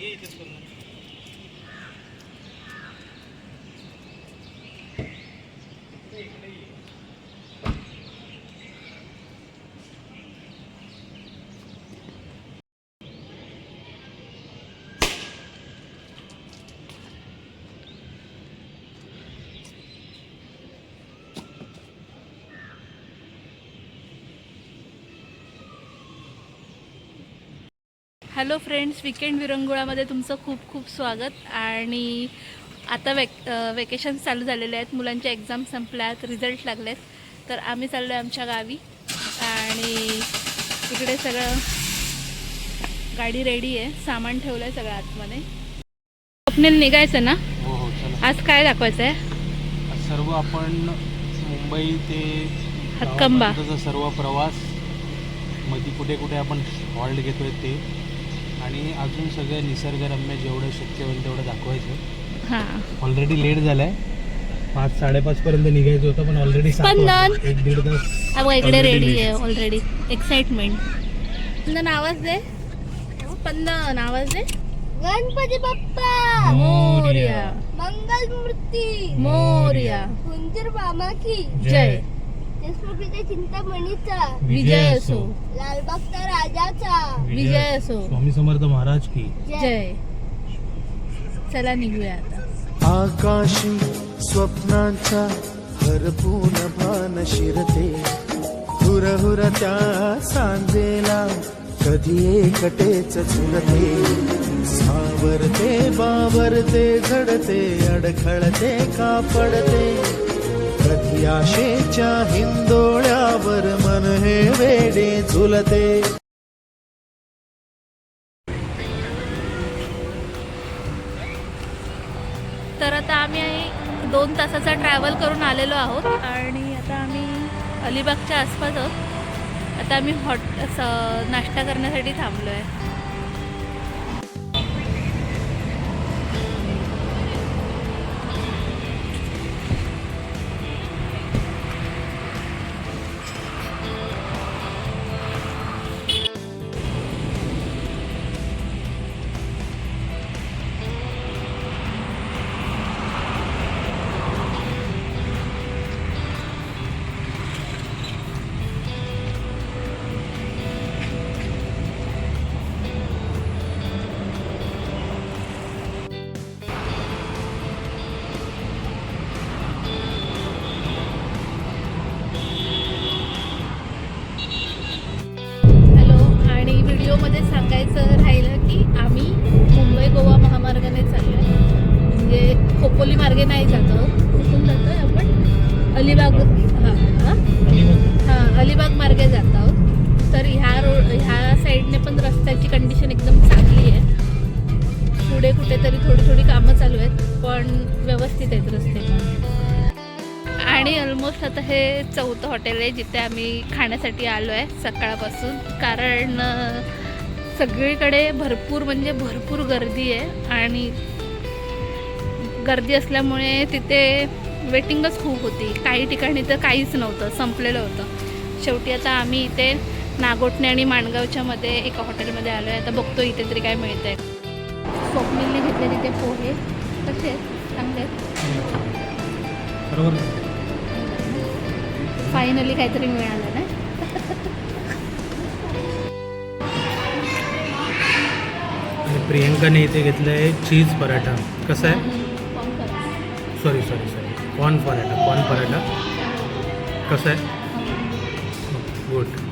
ఏ తీసుకుందాం? Hello friends weekend विरंगुळामध्ये तुमचं खूप खूप स्वागत. आणि आता वेक वेकेशन्स चालू झालेले आहेत. मुलांच्या एक्झाम संपल्यात रिझल्ट लागलेत. तर आम्ही चाललो आहे आमच्या गावी. आणि इकडे सगळं गाडी रेडी आहे. सामान ठेवलं आहे सगळं आतमध्ये. स्वप्नील निघायचं ना? हो हो आज काय दाखवायचं आहे सर्व आपण मुंबई ते हक्कंबा. सर्व प्रवास. मध्ये कुठे कुठे आपण हॉल्ट घेतोय ते. आणि अजून सगळं निसर्गरम्य जेवढं शक्य होईल तेवढं दाखवायचं. हां. ऑलरेडी लेट झालाय. पाच साडेपाच पर्यंत निघायचं होतं पण ऑलरेडी! एक दीड तास इकडे रेडी. आहे ऑलरेडी एक्साइटमेंट स्पंदन आवाज दे. स्पंदन आवाज दे. गणपती बाप्पा! मोर्या. मंगल मूर्ती! मोर्या. कुंजीर मामा की जय. चिंतामणीचा. विजय असो. लालबागचा राजाचा. विजय असो. स्वामी समर्थ महाराज की. जय. चला निघूया आता. आकाशी स्वप्नांचा हरपून भान शिरते. हुरहुर त्या सांजेला कधी एकटेच झुलते. सावरते बावरते झडते अडखळते का पडते कधी हिंदोळ्यावर मन हे वेडे झुलते. तर आता आम्ही दोन तासाचा ट्रॅव्हल करून आलेलो आहोत आणि आता आम्ही अलिबागच्या आसपास आहोत. आता आम्ही हॉट असं नाश्ता करण्यासाठी थांबलो आहे पुढे कुठेतरी थोडी थोडी कामं चालू आहेत पण व्यवस्थित आहेत रस्ते आणि ऑलमोस्ट आता हे चौथं हॉटेल आहे जिथे आम्ही खाण्यासाठी आलो आहे सकाळपासून. कारण सगळीकडे भरपूर म्हणजे भरपूर गर्दी आहे आणि गर्दी असल्यामुळे तिथे वेटिंगच खूप होती. काही ठिकाणी तर काहीच नव्हतं संपलेलं होतं. शेवटी आता आम्ही इथे नागोटणे आणि माणगावच्या मध्ये एका हॉटेलमध्ये आलो आहे आता बघतो इथे तरी काय मिळतं आहे स्वप्नीलने घेतले तिथे पोहे. कसे? चांगले? फायनली काहीतरी मिळालं ना? प्रियंकाने इथे घेतलं आहे चीज पराठा. कसं आहे? Sorry sorry sorry corn paratha corn paratha. कसं आहे? गुड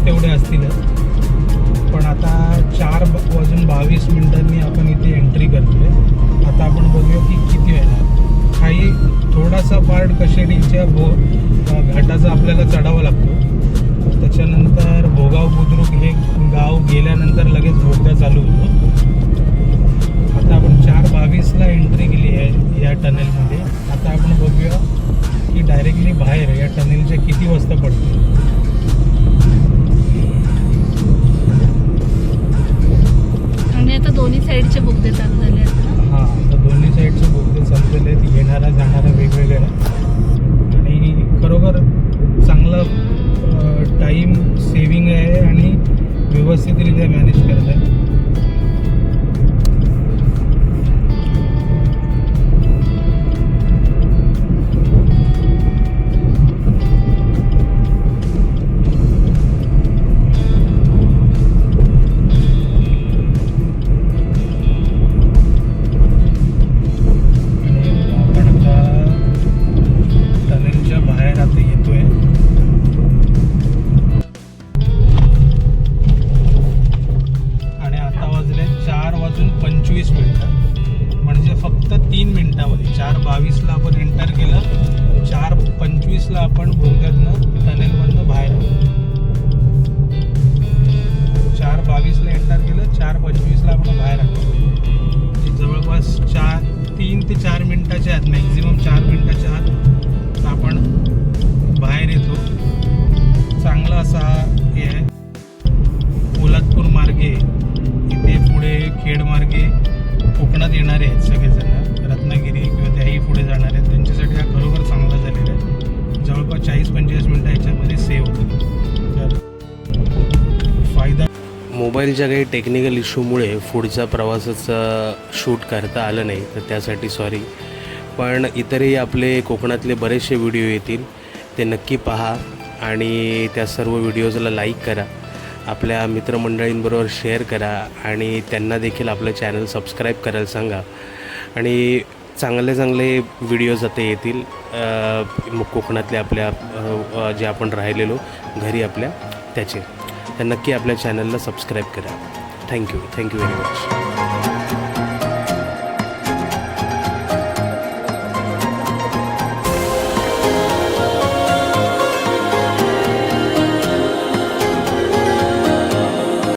जास्त तेवढे असतीलच पण आता चार वाजून बावीस मिनिटांनी आपण इथे एंट्री करतोय. आता आपण बघूया की किती वेळा काही थोडासा पार्ट कशेरीच्या भो घाटाचा आपल्याला चढावा लागतो. त्याच्यानंतर भोगाव बुद्रुक हे आता दोन्ही साईडचे बोगदे चालू झाले आहेत ना? हा तर दोन्ही साईडचे बोगदे चाललेले आहेत. येणारा जाणारा वेगवेगळ्या आणि खरोखर चांगलं टाईम सेविंग आहे आणि व्यवस्थितरित्या मॅनेज करत आहे. पंचवीसला आपण बोगद्यातनं टनेलमधनं बाहेर आलो. चार बावीसला एंटर केलं चार पंचवीसला आपण बाहेर आलो. जवळपास चार तीन ते चार पंचवीस मिनटं म्हणजे याच्यामध्ये सेव्ह होतं. तर फायदा मोबाईलच्या काही टेक्निकल इश्यूमुळे पुढचा प्रवासाचा शूट करता आलं नाही तर त्यासाठी सॉरी पण इतरही आपले कोकणातले बरेचसे व्हिडिओ येतील ते नक्की पहा आणि त्या सर्व व्हिडिओजला लाईक करा. आपल्या मित्रमंडळींबरोबर शेअर करा आणि त्यांना देखील आपलं चॅनल सबस्क्राईब करायला सांगा. आणि चांगले चांगले व्हिडिओज आता येतील. मग कोकणातले आपल्या जे आपण राहिलेलो घरी आपल्या त्याचे. तर नक्की आपल्या चॅनलला सबस्क्राईब करा. Thank you thank you very much